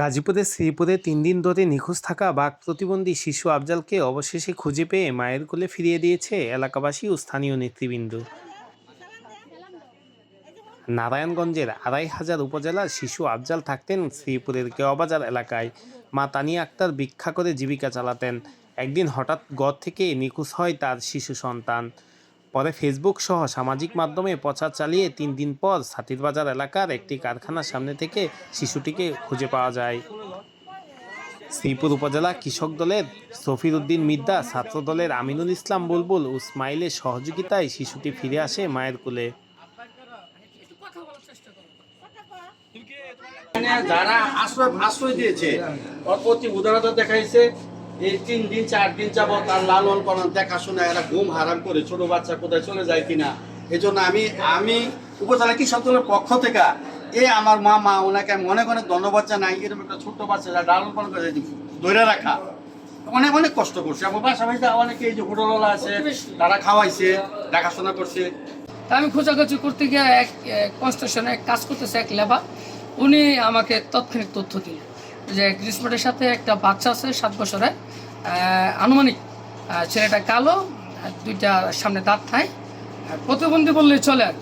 গাজীপুরের শ্রীপুরে তিন দিন ধরে নিখোঁজ থাকা বাঘ প্রতিবন্ধী শিশু আফজালকে অবশেষে খুঁজে পেয়ে মায়ের কোলে ফিরিয়ে দিয়েছে এলাকাবাসী ও স্থানীয় নেতৃবৃন্দ। নারায়ণগঞ্জের আড়াই হাজার উপজেলার শিশু আফজাল থাকতেন শ্রীপুরের কেওয়াবাজার এলাকায়। মা তানিয়া আক্তার ভিক্ষা করে জীবিকা চালাতেন। একদিন হঠাৎ গড় থেকে নিখোঁজ হয় তার শিশু সন্তান। পরে ফেসবুক সহ সামাজিক মাধ্যমে প্রচার চালিয়ে তিন দিন পর সাতিরবাজার এলাকার একটি কারখানার সামনে থেকে শিশুটিকে খুঁজে পাওয়া যায়। শ্রীপুর উপজেলা কৃষক দলের সফির উদ্দিন মিদ্দা, ছাত্র দলের আমিনুল ইসলাম বুলবুল ও ইসমাইলের সহযোগিতায় শিশুটি ফিরে আসে মায়ের কুলে। যারা আশ্রয় আশ্রয় দিয়েছে প্রতি উদারতা দেখাইছে এই তিন দিন, চার দিন যাবত তার লালন পালন, দেখাশোনা, এরা ঘুম হারাম করে ছোট বাচ্চা কোথায় চলে যায় কিনা? এই জন্য আমি আমি উপজেলা কৃষক দলের পক্ষ থেকে এ আমার মা মা ওনাকে আমি অনেক অনেক ধন্যবাদ জানাই। এরকম একটা ছোট্ট বাচ্চা যারা লালন পালন করে ধরে রাখা। অনেক অনেক কষ্ট করছে। আমার বাড়িতে অনেকে এই যে হোটেলওয়ালা আছে, তারা খাওয়াইছে, দেখাশোনা করছে। তা আমি খোঁজাখুঁজি করতে গিয়ে এক কনস্ট্রাকশনে এক কাজ করতেছে এক লেবার। উনি আমাকে তৎক্ষণিক তথ্য দিল যে গ্রীষ্মের সাথে একটা বাচ্চা আছে সাত বছরের আহ, আনুমানিক ছেলেটা কালো দুইটা সামনে দাঁত আর প্রতিবন্ধী বললে চলে আর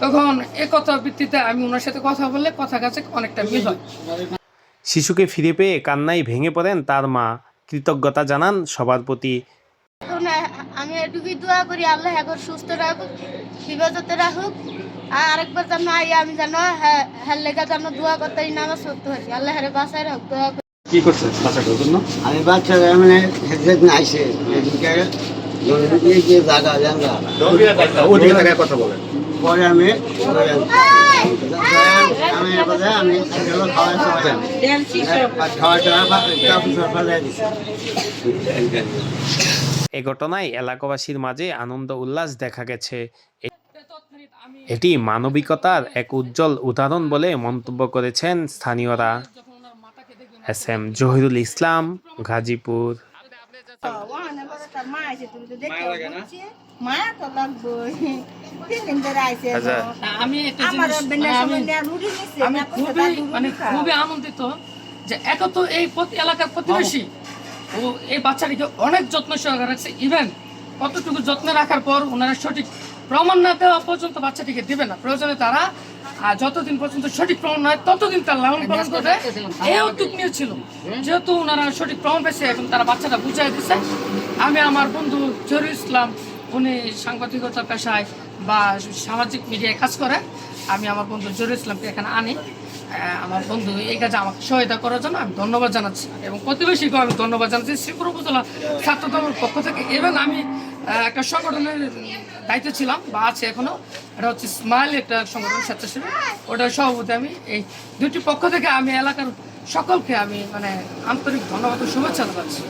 তখন এ কথা ভিত্তিতে আমি ওনার সাথে কথা বললে কথা কাছে অনেকটা মিল হয়। শিশুকে ফিরে পেয়ে কান্নায় ভেঙে পড়েন তার মা। কৃতজ্ঞতা জানান সবার প্রতি। আমি এটুকুই দোয়া করি আল্লাহ এখন সুস্থ রাখুক হেফাজতে রাখুক। আর আরেকবার যেন আই আমি যেন হ্যাঁ হ্যাঁ লেখা যেন দোয়া করতে পড়তে পারি আল্লাহ হেরে বাসায় রাখুক দোয়া করি কি করছে বাচ্চাটার জন্য? আমি বাচ্চা মানে হেডসেট আইসে এদিকে জায়গা জায়গা ওদিকে তাকায় কথা বলেন পরে আমি আমি আমি গেল খাওয়ার খাওয়া টাওয়া কাপড় সব ফেলে দিচ্ছি এ ঘটনায় এলাকাবাসীর মাঝে আনন্দ উল্লাস দেখা গেছে। এটি মানবিকতার এক উজ্জ্বল উদাহরণ বলে মন্তব্য করেছেন স্থানীয়রা। S M Jahirul Islam Gazipur. আচ্ছা। মানে খুবই আনন্দিত যে এক তো এই এলাকার প্রতিবেশী। ও এই বাচ্চাটিকে অনেক যত্ন সহকারে রাখছে। ইভেন কতটুকু যত্ন রাখার পর ওনারা সঠিক প্রমাণ না দেওয়া পর্যন্ত বাচ্চাটিকে দিবে না। প্রয়োজনে তারা আর যতদিন পর্যন্ত সঠিক প্রমাণ নয় ততদিন তার লালন পালন করবে। এই উদ্যোগ নিয়েছিল যেহেতু ওনারা সঠিক প্রমাণ পেয়েছে এবং তারা বাচ্চাটা বুঝাই দিচ্ছে আমি আমার বন্ধু জরু ইসলাম, উনি সাংবাদিকতা পেশায় বা সামাজিক মিডিয়ায় কাজ করে। আমি আমার বন্ধু জহিরুল ইসলামকে এখানে আনি। আমার বন্ধু, এই কাজে আমাকে সহায়তা করার জন্য আমি ধন্যবাদ জানাচ্ছি। এবং প্রতিবেশীকে আমি ধন্যবাদ জানাচ্ছি শ্রীপুর উপজেলা ছাত্র দলের পক্ষ থেকে। এবং আমি একটা সংগঠনের দায়িত্বে ছিলাম বা আছে এখনও। এটা হচ্ছে স্মাইল একটা সংগঠন, স্বেচ্ছাসেবী। ওটার সভাপতি আমি। এই দুটি পক্ষ থেকে আমি এলাকার সকলকে আমি মানে আন্তরিক ধন্যবাদ ও শুভেচ্ছা জানাচ্ছি।